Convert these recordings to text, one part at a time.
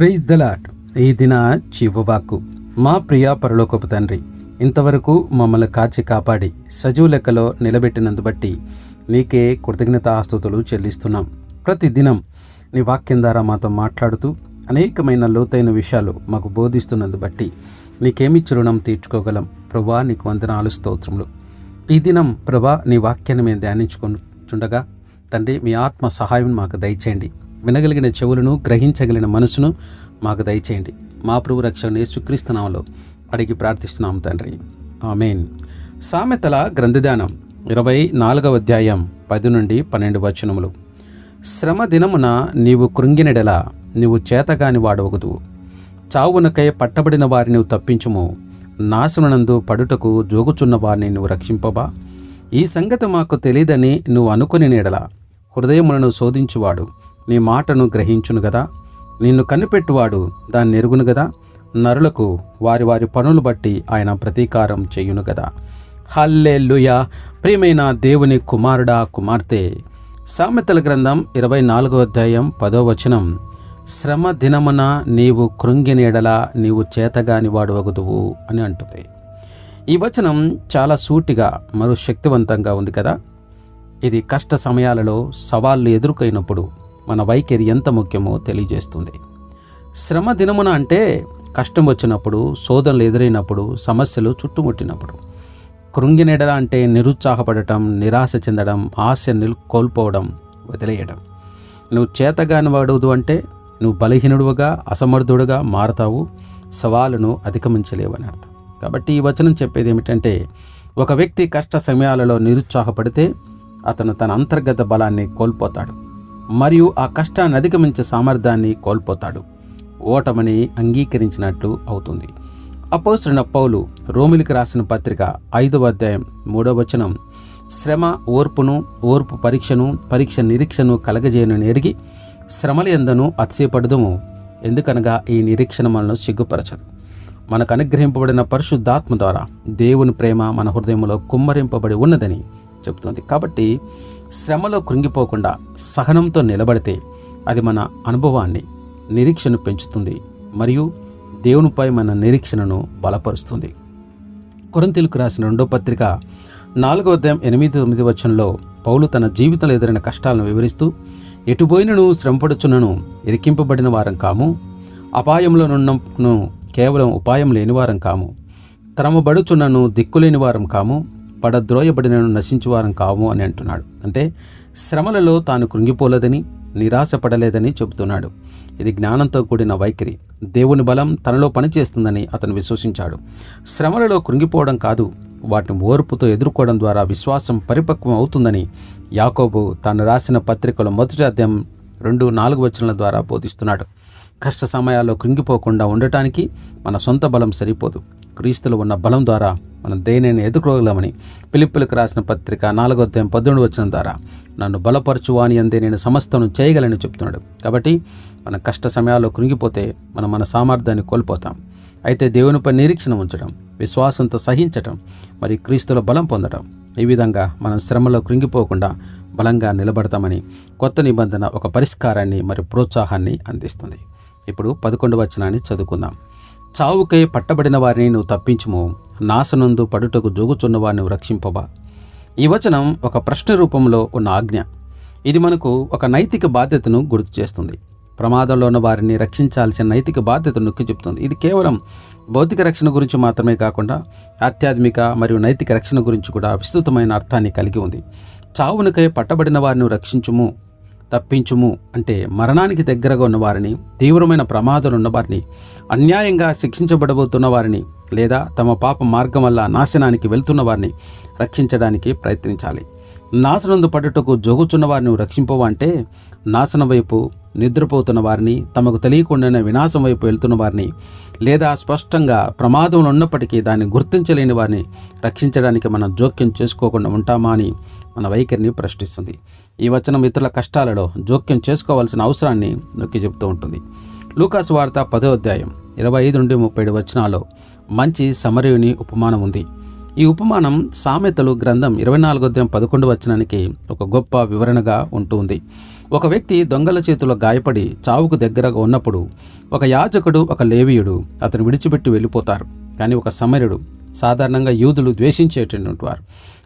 Praise the Lord ఈ దిన చివవాకు మా ప్రియ పరలోకపు తండ్రి ఇంతవరకు మమ్మల్ని కాచి కాపాడి సజీవ లెక్కలో నిలబెట్టినందు బట్టి నీకే కృతజ్ఞత ఆస్తుతులు చెల్లిస్తున్నాం ప్రతిదినం నీ వాక్యం ద్వారా మాతో మాట్లాడుతూ అనేకమైన లోతైన విషయాలు మాకు బోధిస్తున్నందు బట్టి నీకేమిచ్చి రుణం తీర్చుకోగలం? ప్రభా నీకు వందనాలు స్తోత్రములు. ఈ దినం ప్రభా నీ వాక్యాన్ని మేము ధ్యానించుకుంటుండగా తండ్రి మీ ఆత్మ సహాయం మాకు దయచేయండి. వినగలిగిన చెవులను గ్రహించగలిగిన మనసును మాకు దయచేయండి. మా ప్రభు రక్షణ యేసుక్రీస్తునామలో అడిగి ప్రార్థిస్తున్నాం తండ్రి. ఆమెన్. సామెతల గ్రంథదానం ఇరవై నాలుగవ అధ్యాయం పది నుండి పన్నెండు వచనములు. శ్రమ దినమున నీవు కృంగినడెల నీవు చేతగాని వాడవగదు. చావునకై పట్టబడిన వారిని నువ్వు తప్పించుము. నాశననందు పడుటకు జోగుచున్న వారిని నువ్వు రక్షింపబా. ఈ సంగతి మాకు తెలియదని నువ్వు అనుకుని నీడల. హృదయములను శోధించువాడు. నీ మాటను గ్రహించును గదా. నిన్ను కనిపెట్టువాడు దాన్ని ఎరుగును గదా. నరులకు వారి వారి పనులు బట్టి ఆయన ప్రతీకారం చేయును గదా. హల్లెలూయా! ప్రియమైన దేవుని కుమారుడా కుమార్తె! సామెతల గ్రంథం ఇరవై నాలుగో అధ్యాయం పదో వచనం. శ్రమ దినమున నీవు కృంగినీడల నీవు చేతగాని వాడవగదువు అని అంటుంది. ఈ వచనం చాలా సూటిగా మరో శక్తివంతంగా ఉంది కదా. ఇది కష్ట సమయాలలో సవాళ్ళు ఎదుర్కొయినప్పుడు మన వైఖరి ఎంత ముఖ్యమో తెలియజేస్తుంది. శ్రమ దినమున అంటే కష్టం వచ్చినప్పుడు శోధనలు ఎదురైనప్పుడు సమస్యలు చుట్టుముట్టినప్పుడు. కృంగినెడల అంటే నిరుత్సాహపడటం నిరాశ చెందడం ఆశ నిల్ కోల్పోవడం వదిలేయడం. నువ్వు చేతగాని వాడుదు అంటే నువ్వు బలహీనుడుగా అసమర్థుడుగా మారతావు సవాలును అధిగమించలేవని అర్థం. కాబట్టి ఈ వచనం చెప్పేది ఏమిటంటే ఒక వ్యక్తి కష్ట సమయాలలో నిరుత్సాహపడితే అతను తన అంతర్గత బలాన్ని కోల్పోతాడు. మరియు ఆ కష్టాన్ని అధిగమించే సామర్థ్యాన్ని కోల్పోతాడు. ఓటమని అంగీకరించినట్లు అవుతుంది. అపోసరణ పౌలు రోమిలికి రాసిన పత్రిక ఐదవ అధ్యాయం మూడవ వచనం శ్రమ ఓర్పును ఓర్పు పరీక్షను పరీక్ష నిరీక్షను కలగజేయనని ఎరిగి శ్రమలు ఎందను అతిశయపడదుము. ఎందుకనగా ఈ నిరీక్షణ మనను సిగ్గుపరచదు. మనకు అనుగ్రహింపబడిన పరిశుద్ధాత్మ ద్వారా దేవుని ప్రేమ మన హృదయంలో కుమ్మరింపబడి ఉన్నదని చెబుతుంది. కాబట్టి శ్రమలో కృంగిపోకుండా సహనంతో నిలబడితే అది మన అనుభవాన్ని నిరీక్షను పెంచుతుంది మరియు దేవునిపై మన నిరీక్షణను బలపరుస్తుంది. కొరంతిలకు రాసిన రెండో పత్రిక నాలుగో అధ్యాయం ఎనిమిది తొమ్మిది వచనంలో పౌలు తన జీవితంలో ఎదురైన కష్టాలను వివరిస్తూ ఎటుపోయినను శ్రమపడుచున్నను ఇరికింపబడిన వారం కాము. అపాయంలోనున్నను కేవలం ఉపాయం లేనివారం కాము. తరమబడుచున్నను దిక్కులేని వారం కాము. పడద్రోయబడినను నశించువారం కాము అని అంటున్నాడు. అంటే శ్రమలలో తాను కృంగిపోలేదని నిరాశపడలేదని చెబుతున్నాడు. ఇది జ్ఞానంతో కూడిన వైఖరి. దేవుని బలం తనలో పనిచేస్తుందని అతను విశ్వసించాడు. శ్రమలలో కృంగిపోవడం కాదు వాటిని ఓర్పుతో ఎదుర్కోవడం ద్వారా విశ్వాసం పరిపక్వం అవుతుందని యాకోబు తాను రాసిన పత్రికలో మొదటి అధ్యాయం రెండు నాలుగు వచనాల ద్వారా బోధిస్తున్నాడు. కష్ట సమయాల్లో కృంగిపోకుండా ఉండటానికి మన సొంత బలం సరిపోదు. క్రీస్తులో ఉన్న బలం ద్వారా మనం దేనిని ఎదుర్కోగలమని పిలుపులకు రాసిన పత్రిక నాలుగో అధ్యాయం పద్దెనిమిది వచ్చిన ద్వారా నన్ను బలపరచువాని అందే నేను సమస్తను చేయగలని చెప్తున్నాడు. కాబట్టి మన కష్ట సమయాల్లో కృంగిపోతే మనం మన సామర్థ్యాన్ని కోల్పోతాం. అయితే దేవునిపై నిరీక్షణ ఉంచడం విశ్వాసంతో సహించటం మరి క్రీస్తులో బలం పొందడం ఈ విధంగా మనం శ్రమలో కృంగిపోకుండా బలంగా నిలబడతామని కొత్త నిబంధన ఒక పరిష్కారాన్ని మరి ప్రోత్సాహాన్ని అందిస్తుంది. ఇప్పుడు పదకొండు వచనాన్ని చదువుకుందాం. చావుకై పట్టబడిన వారిని నువ్వు తప్పించుము. నాశనందు పడుటకు జోగుచున్న వారిని రక్షింపబా. ఈ వచనం ఒక ప్రశ్న రూపంలో ఉన్న ఆజ్ఞ. ఇది మనకు ఒక నైతిక బాధ్యతను గుర్తు చేస్తుంది. ప్రమాదంలో ఉన్న వారిని రక్షించాల్సిన నైతిక బాధ్యతను నొక్కి చెబుతుంది ఇది కేవలం భౌతిక రక్షణ గురించి మాత్రమే కాకుండా ఆధ్యాత్మిక మరియు నైతిక రక్షణ గురించి కూడా విస్తృతమైన అర్థాన్ని కలిగి ఉంది. చావునికై పట్టబడిన వారిని రక్షించుము. తప్పించుము అంటే మరణానికి దగ్గరగా ఉన్నవారిని తీవ్రమైన ప్రమాదాలు ఉన్న వారిని అన్యాయంగా శిక్షించబడబోతున్న వారిని లేదా తమ పాప మార్గం వల్ల నాశనానికి వెళ్తున్న వారిని రక్షించడానికి ప్రయత్నించాలి. నాశనందు పడుటకు జోగుచున్న వారిని రక్షింపవంటే నాశనం వైపు నిద్రపోతున్న వారిని తమకు తెలియకుండానే వినాశం వైపు వెళ్తున్న వారిని లేదా స్పష్టంగా ప్రమాదంలో ఉన్నప్పటికీ దాన్ని గుర్తించలేని వారిని రక్షించడానికి మనం జోక్యం చేసుకోకుండా ఉంటామా అని మన వైఖరిని ప్రశ్నిస్తుంది. ఈ వచనం ఇతరుల కష్టాలలో జోక్యం చేసుకోవాల్సిన అవసరాన్ని నొక్కి చెబుతూ ఉంటుంది. లూకాస్ వార్త పదో అధ్యాయం ఇరవై ఐదు నుండి ముప్పై ఏడు వచనాల్లో మంచి సమరయుని ఉపమానం ఉంది. ఈ ఉపమానం సామెతలు గ్రంథం ఇరవై నాలుగో అధ్యాయం పదకొండు వచనానికి ఒక గొప్ప వివరణగా ఉంటుంది ఒక వ్యక్తి దొంగల చేతిలో గాయపడి చావుకు దగ్గరగా ఉన్నప్పుడు ఒక యాజకుడు ఒక లేవీయుడు అతను విడిచిపెట్టి వెళ్ళిపోతారు. కానీ ఒక సమరుడు సాధారణంగా యూదులు ద్వేషించేటటువంటి వారు.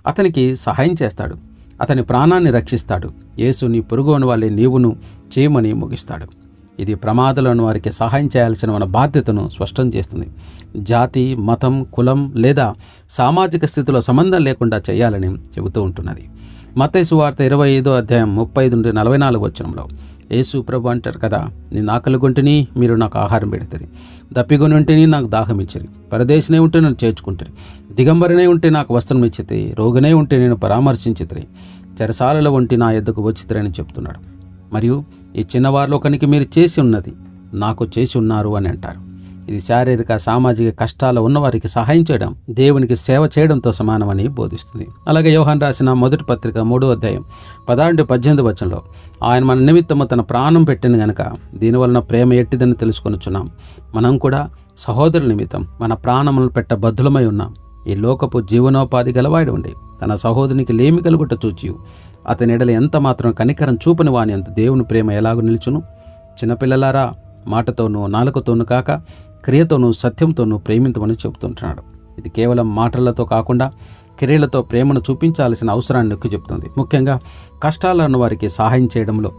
అతనికి సహాయం చేస్తాడు. అతని ప్రాణాన్ని రక్షిస్తాడు. యేసు నీ పొరుగుని వాళ్ళే నీవును చేయమని ముగిస్తాడు. ఇది ప్రమాదాలను వారికి సహాయం చేయాల్సిన మన బాధ్యతను స్పష్టం చేస్తుంది. జాతి మతం కులం లేదా సామాజిక స్థితిలో సంబంధం లేకుండా చేయాలని చెబుతూ ఉంటున్నది. మతేసు వార్త ఇరవై ఐదో అధ్యాయం ముప్పై ఐదు నుండి నలభై నాలుగు వచ్చరంలో యేసు ప్రభు అంటారు కదా నేను ఆకలి కొంటిని మీరు నాకు ఆహారం పెడతారు. దప్పికొని ఉంటేనే నాకు దాహం ఇచ్చిరి పరదేశనే ఉంటే నన్ను చేర్చుకుంటారు. దిగంబరనే ఉంటే నాకు వస్త్రం ఇచ్చితే రోగనే ఉంటే నేను పరామర్శించితే చెరసాలలో వంటి నా ఎద్దుకు వచ్చితరని చెప్తున్నాడు. మరియు ఈ చిన్నవారిలో ఒకనికి మీరు చేసి ఉన్నది నాకు చేసి ఉన్నారు అని అంటారు. ఇది శారీరక సామాజిక కష్టాలు ఉన్నవారికి సహాయం చేయడం దేవునికి సేవ చేయడంతో సమానమని బోధిస్తుంది. అలాగే యోహన్ రాసిన మొదటి పత్రిక మూడో అధ్యాయం పదహారు పద్దెనిమిది వచనంలో ఆయన మన నిమిత్తము తన ప్రాణం పెట్టిన గనక దీనివలన ప్రేమ ఎట్టిదని తెలుసుకొనిచున్నాం. మనం కూడా సహోదరుల నిమిత్తం మన ప్రాణములను పెట్ట బద్దులమై ఉన్నాం. ఈ లోకపు జీవనోపాధి గలవాడు ఉండి. తన సహోదరునికి లేమి కలుగుట చూచి అతని ఎడల ఎంత మాత్రం కనికరం చూపని వాని అంత దేవుని ప్రేమ ఎలాగో నిలుచును? చిన్నపిల్లలారా మాటతోనూ నాలుకతోనూ కాక క్రియతోనూ సత్యంతోనూ ప్రేమించమని చెబుతుంటున్నాడు. ఇది కేవలం మాటలతో కాకుండా క్రియలతో ప్రేమను చూపించాల్సిన అవసరాన్ని నొక్కి చెబుతుంది. ముఖ్యంగా కష్టాలను వారికి సహాయం చేయడంలో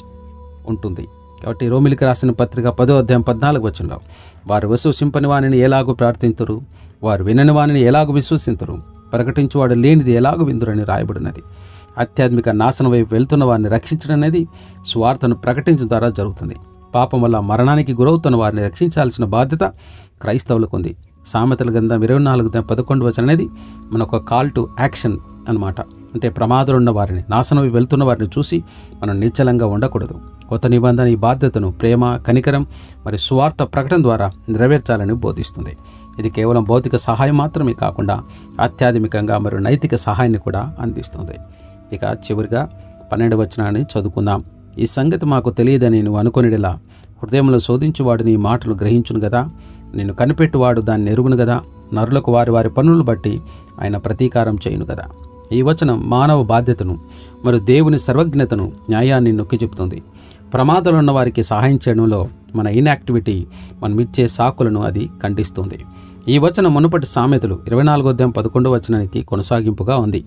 ఉంటుంది. కాబట్టి రోమిలికి రాసిన పత్రిక పదో అధ్యాయం పద్నాలుగు వచ్చిండవు వారు విశ్వసింపని వాణిని ఎలాగూ ప్రార్థించరు వారు వినని వానిని ఎలాగ విశ్వసింతురు? ప్రకటించువాడు లేనిది ఎలాగూ విందురని రాయబడినది? ఆధ్యాత్మిక నాశనం వైపు వెళ్తున్న వారిని రక్షించడం అనేది స్వార్థను ప్రకటించడం ద్వారా జరుగుతుంది. పాపం వల్ల మరణానికి గురవుతున్న వారిని రక్షించాల్సిన బాధ్యత క్రైస్తవులకు ఉంది సామెతల గ్రంథం ఇరవై నాలుగు పదకొండు వచనం అనేది మన ఒక కాల్ టు యాక్షన్ అన్నమాట. అంటే ప్రమాదాలు ఉన్న వారిని నాశనం వెళ్తున్న వారిని చూసి మనం నిశ్చలంగా ఉండకూడదు. కొత్త నిబంధన ఈ బాధ్యతను ప్రేమ కనికరం మరియు స్వార్థ ప్రకటన ద్వారా నెరవేర్చాలని బోధిస్తుంది. ఇది కేవలం భౌతిక సహాయం మాత్రమే కాకుండా ఆధ్యాత్మికంగా మరియు నైతిక సహాయాన్ని కూడా అందిస్తుంది. ఇక చివరిగా పన్నెండు వచనాన్ని చదువుకుందాం. ఈ సంగతి మాకు తెలియదని నువ్వు అనుకునేలా హృదయంలో శోధించువాడు నీ మాటలు గ్రహించును కదా నేను కనిపెట్టువాడు దాన్ని ఎరుగును కదా నరులకు వారి వారి పనులను బట్టి ఆయన ప్రతీకారం చేయును కదా ఈ వచనం మానవ బాధ్యతను మరియు దేవుని సర్వజ్ఞతను న్యాయాన్ని నొక్కి చెబుతుంది. ప్రమాదాలు ఉన్న వారికి సహాయం చేయడంలో మన ఇన్యాక్టివిటీ మనం ఇచ్చే సాకులను అది ఖండిస్తుంది. ఈ వచనం మునుపటి సామెతలు ఇరవై నాలుగో అధ్యాయం పదకొండవ వచనానికి కొనసాగింపుగా ఉంది.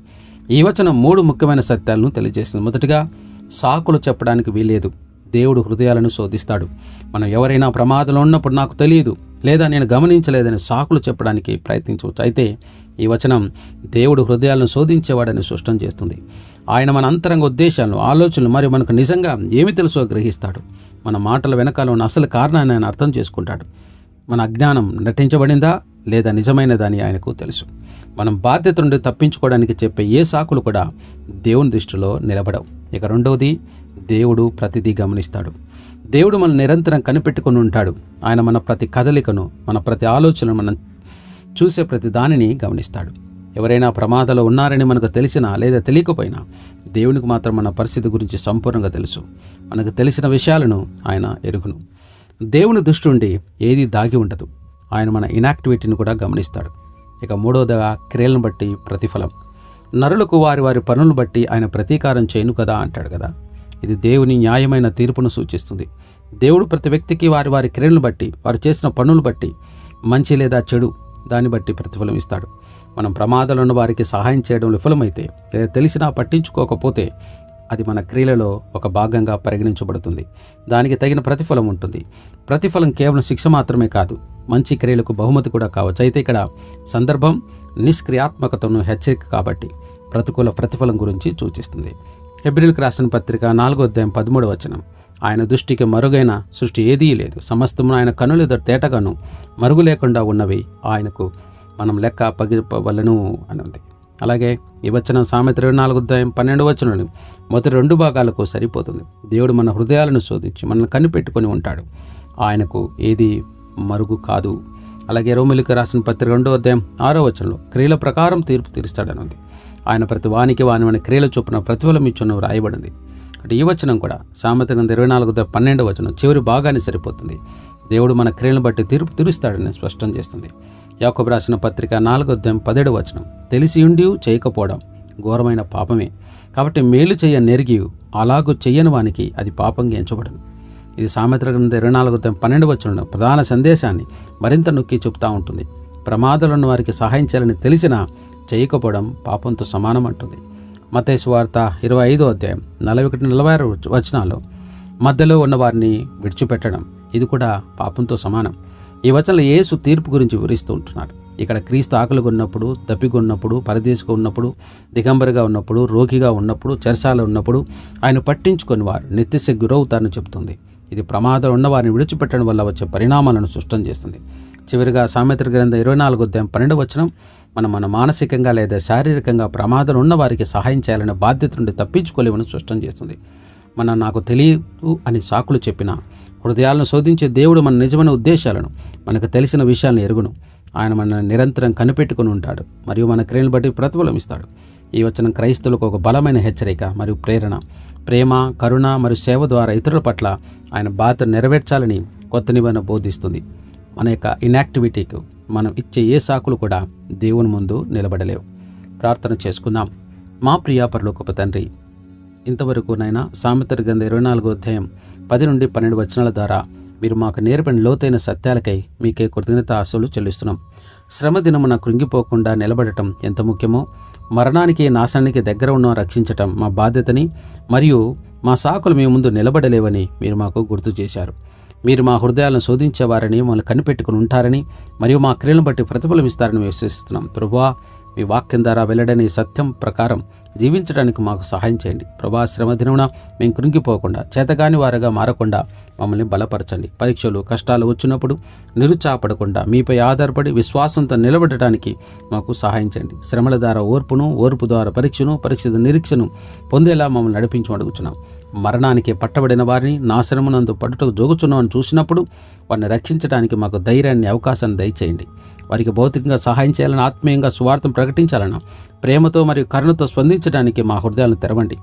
ఈ వచనం మూడు ముఖ్యమైన సత్యాలను తెలియజేస్తుంది. మొదటిగా సాకులు చెప్పడానికి వీలేదు దేవుడు హృదయాలను శోధిస్తాడు. మనం ఎవరైనా ప్రమాదంలో ఉన్నప్పుడు నాకు తెలియదు లేదా నేను గమనించలేదని సాకులు చెప్పడానికి ప్రయత్నించవచ్చు. అయితే ఈ వచనం దేవుడు హృదయాలను శోధించేవాడని స్పష్టం చేస్తుంది. ఆయన మన అంతరంగ ఉద్దేశాలు ఆలోచనలు మరియు మనకు నిజంగా ఏమి తెలుసో గ్రహిస్తాడు. మన మాటల వెనకాల ఉన్న అసలు కారణాన్ని ఆయన అర్థం చేసుకుంటాడు. మన అజ్ఞానం నటించబడిందా లేదా నిజమైనదని ఆయనకు తెలుసు. మనం బాధ్యత నుండి తప్పించుకోవడానికి చెప్పే ఏ సాకులు కూడా దేవుని దృష్టిలో నిలబడవు. ఇక రెండవది దేవుడు ప్రతిదీ గమనిస్తాడు. దేవుడు మన నిరంతరం కనిపెట్టుకుని ఉంటాడు. ఆయన మన ప్రతి కదలికను మన ప్రతి ఆలోచనను మనం చూసే ప్రతి దానిని గమనిస్తాడు. ఎవరైనా ప్రమాదంలో ఉన్నారని మనకు తెలిసినా లేదా తెలియకపోయినా దేవునికి మాత్రం మన పరిస్థితి గురించి సంపూర్ణంగా తెలుసు. మనకు తెలిసిన విషయాలను ఆయన ఎరుగును. దేవుని దృష్టి ఉండి ఏది దాగి ఉండదు. ఆయన మన ఇనాక్టివిటీని కూడా గమనిస్తాడు. ఇక మూడవదిగా క్రియలను బట్టి ప్రతిఫలం. నరులకు వారి వారి పనులను బట్టి ఆయన ప్రతీకారం చేయను కదా అంటాడు కదా. ఇది దేవుని న్యాయమైన తీర్పును సూచిస్తుంది. దేవుడు ప్రతి వ్యక్తికి వారి వారి క్రియలను బట్టి వారు చేసిన పనులు బట్టి మంచి లేదా చెడు దాన్ని బట్టి ప్రతిఫలం ఇస్తాడు. మనం ప్రమాదాలు ఉన్న వారికి సహాయం చేయడం విఫలమైతే లేదా తెలిసినా పట్టించుకోకపోతే అది మన క్రియలలో ఒక భాగంగా పరిగణించబడుతుంది. దానికి తగిన ప్రతిఫలం ఉంటుంది. ప్రతిఫలం కేవలం శిక్ష మాత్రమే కాదు మంచి క్రియలకు బహుమతి కూడా కావచ్చు. అయితే ఇక్కడ సందర్భం నిష్క్రియాత్మకతను హెచ్చరిక కాబట్టి ప్రతికూల ప్రతిఫలం గురించి సూచిస్తుంది. ఎబ్రిల్కి రాసిన పత్రిక నాలుగో అధ్యాయం పదమూడవ వచనం. ఆయన దృష్టికి మరుగైన సృష్టి ఏదీ లేదు. సమస్తమును ఆయన కనులెదురు తేటగాను మరుగు లేకుండా ఉన్నవి ఆయనకు మనం లెక్క అప్పగిపవలను అని ఉంది. అలాగే ఈ వచనం సామెత ఇరవై నాలుగు అధ్యాయం పన్నెండు వచనం మొదటి రెండు భాగాలకు సరిపోతుంది. దేవుడు మన హృదయాలను శోధించి మనల్ని కనిపెట్టుకొని ఉంటాడు. ఆయనకు ఏది మరుగు కాదు. అలాగే రోమిలికి రాసిన పత్రిక రెండో అధ్యాయం ఆరో వచనంలో క్రియల ప్రకారం తీర్పు తీరుస్తాడని ఉంది. ఆయన ప్రతి వానికి వాని వాని క్రియల చొప్పున ప్రతిఫలం ఇచ్చున్న రాయబడింది. అంటే ఈ వచనం కూడా సామెత గ్రంథం ఇరవై నాలుగు పన్నెండు వచనం చివరి భాగాన్ని సరిపోతుంది. దేవుడు మన క్రియలను బట్టి తీర్పు తీరుస్తాడని స్పష్టం చేస్తుంది. యాకోబు రాసిన పత్రిక నాలుగో అధ్యాయం పదేడు వచనం. తెలిసి ఉండి చేయకపోవడం ఘోరమైన పాపమే. కాబట్టి మేలు చేయ నెరిగి అలాగూ చెయ్యని వానికి అది పాపంగా ఎంచబడను. ఇది సామెత్ర గ్రంథ ఇరవై నాలుగు అధ్యాయం పన్నెండు వచ్చిన ప్రధాన సందేశాన్ని మరింత నొక్కి చెప్తా ఉంటుంది. ప్రమాదాలు ఉన్న వారికి సహాయం చేయాలని తెలిసినా చేయకపోవడం పాపంతో సమానం అంటుంది. మతేసు వార్త ఇరవై ఐదో అధ్యాయం నలభై ఒకటి నలభై ఆరు వచనాలు. మధ్యలో ఉన్న వారిని విడిచిపెట్టడం ఇది కూడా పాపంతో సమానం. ఈ వచనంలో యేసు తీర్పు గురించి వివరిస్తూ ఉంటున్నాడు. ఇక్కడ క్రీస్తు ఆకలిగా ఉన్నప్పుడు దప్పిగొన్నప్పుడు పరదేశకు ఉన్నప్పుడు దిగంబరిగా ఉన్నప్పుడు రోగిగా ఉన్నప్పుడు చెరసాల ఉన్నప్పుడు ఆయన పట్టించుకొని వారు నిత్యశ గురవుతారని చెబుతుంది ఇది ప్రమాదం ఉన్న వారిని విడిచిపెట్టడం వల్ల వచ్చే పరిణామాలను స్పష్టం చేస్తుంది. చివరిగా సామెత్ర గ్రంథం ఇరవై నాలుగు అధ్యాయం పన్నెండు వచనం మనం మన మానసికంగా లేదా శారీరకంగా ప్రమాదం ఉన్న వారికి సహాయం చేయాలనే బాధ్యత నుండి తప్పించుకోలేమని స్పష్టం చేస్తుంది. మన నాకు తెలియదు అని సాకులు చెప్పిన హృదయాలను శోధించే దేవుడు మన నిజమైన ఉద్దేశాలను మనకు తెలిసిన విషయాలను ఎరుగును. ఆయన మన నిరంతరం కనిపెట్టుకుని ఉంటాడు మరియు మన క్రియలను బట్టి ప్రతిఫలం ఇస్తాడు ఈ వచనం క్రైస్తవులకు ఒక బలమైన హెచ్చరిక మరియు ప్రేరణ. ప్రేమ కరుణ మరియు సేవ ద్వారా ఇతరుల పట్ల ఆయన బాధ్యత నెరవేర్చాలని కొత్త నిబంధన బోధిస్తుంది. మన యొక్క ఇన్యాక్టివిటీకు మనం ఇచ్చే ఏ సాకులు కూడా దేవుని ముందు నిలబడలేవు. ప్రార్థన చేసుకుందాం. మా ప్రియాపరలోకపు తండ్రి ఇంతవరకు నైనా సామెతర గంధ ఇరవై నాలుగో అధ్యాయం పది నుండి పన్నెండు వచనాల ద్వారా మీరు మాకు నేర్పని లోతైన సత్యాలకై మీకే కృతజ్ఞత ఆశలు చెల్లిస్తున్నాం. శ్రమ దినమున కృంగిపోకుండా నిలబడటం ఎంత ముఖ్యమో? మరణానికి నాశనానికి దగ్గర ఉన్న రక్షించటం మా బాధ్యతని మరియు మా సాకులు మీ ముందు నిలబడలేవని మీరు మాకు గుర్తు చేశారు. మీరు మా హృదయాలను శోధించేవారని మమ్మల్ని కనిపెట్టుకుని ఉంటారని మరియు మా క్రియలను బట్టి ప్రతిఫలం ఇస్తారని విశ్వసిస్తున్నాం. ప్రభువా మీ వాక్యం ద్వారా వెల్లడని సత్యం ప్రకారం జీవించడానికి మాకు సహాయం చేయండి. ప్రభా శ్రమ దినమున మేము కృంగిపోకుండా చేతగాని వారుగా మారకుండా మమ్మల్ని బలపరచండి. పరీక్షలు కష్టాలు వచ్చినప్పుడు నిరుత్సాహపడకుండా మీపై ఆధారపడి విశ్వాసంతో నిలబడటానికి మాకు సహాయం చేయండి. శ్రమల ద్వారా ఓర్పును ఓర్పు ద్వారా పరీక్షను పరీక్ష నిరీక్షను పొందేలా మమ్మల్ని నడిపించి అడుగుతున్నాం మరణానికి పట్టబడిన వారిని నాశనమునందు పట్టుటకు జోగుచున్నామని చూసినప్పుడు వారిని రక్షించడానికి మాకు ధైర్యాన్ని అవకాశాన్ని దయచేయండి. వారికి భౌతికంగా సహాయం చేయాలని ఆత్మీయంగా సువార్థం ప్రకటించాలన్నా ప్రేమతో మరియు కరుణతో స్పందించడానికి మా హృదయాలను తెరవండి.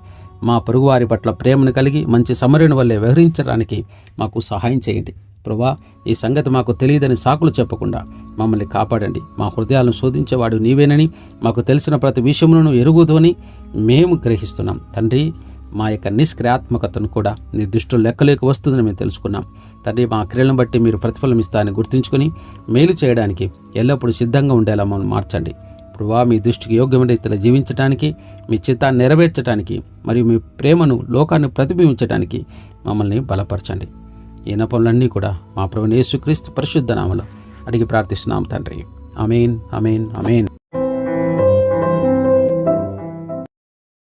మా పొరుగువారి పట్ల ప్రేమను కలిగి మంచి సమరుని వల్లే వ్యవహరించడానికి మాకు సహాయం చేయండి. ప్రభా ఈ సంగతి మాకు తెలియదని సాకులు చెప్పకుండా మమ్మల్ని కాపాడండి. మా హృదయాలను శోధించేవాడు నీవేనని మాకు తెలిసిన ప్రతి విషయములను ఎరుగుదోని మేము గ్రహిస్తున్నాం. తండ్రి మా యొక్క నిష్క్రియాత్మకతను కూడా నీ దృష్టిలో లెక్కలేక వస్తుందని మేము తెలుసుకున్నాం. తండ్రి మా క్రియలను బట్టి మీరు ప్రతిఫలం ఇస్తారని గుర్తుంచుకొని మేలు చేయడానికి ఎల్లప్పుడూ సిద్ధంగా ఉండేలా మమ్మల్ని మార్చండి. ప్రభువా మీ దృష్టికి యోగ్యమైన రీతిలో జీవించడానికి మీ చిత్తాన్ని నెరవేర్చడానికి మరియు మీ ప్రేమను లోకాన్ని ప్రతిబింబించడానికి మమ్మల్ని బలపరచండి. ఈ పనులన్నీ కూడా మా ప్రభు యేసుక్రీస్తు పరిశుద్ధ నామలో అడిగి ప్రార్థిస్తున్నాం తండ్రి. అమీన్ అమీన్ అమీన్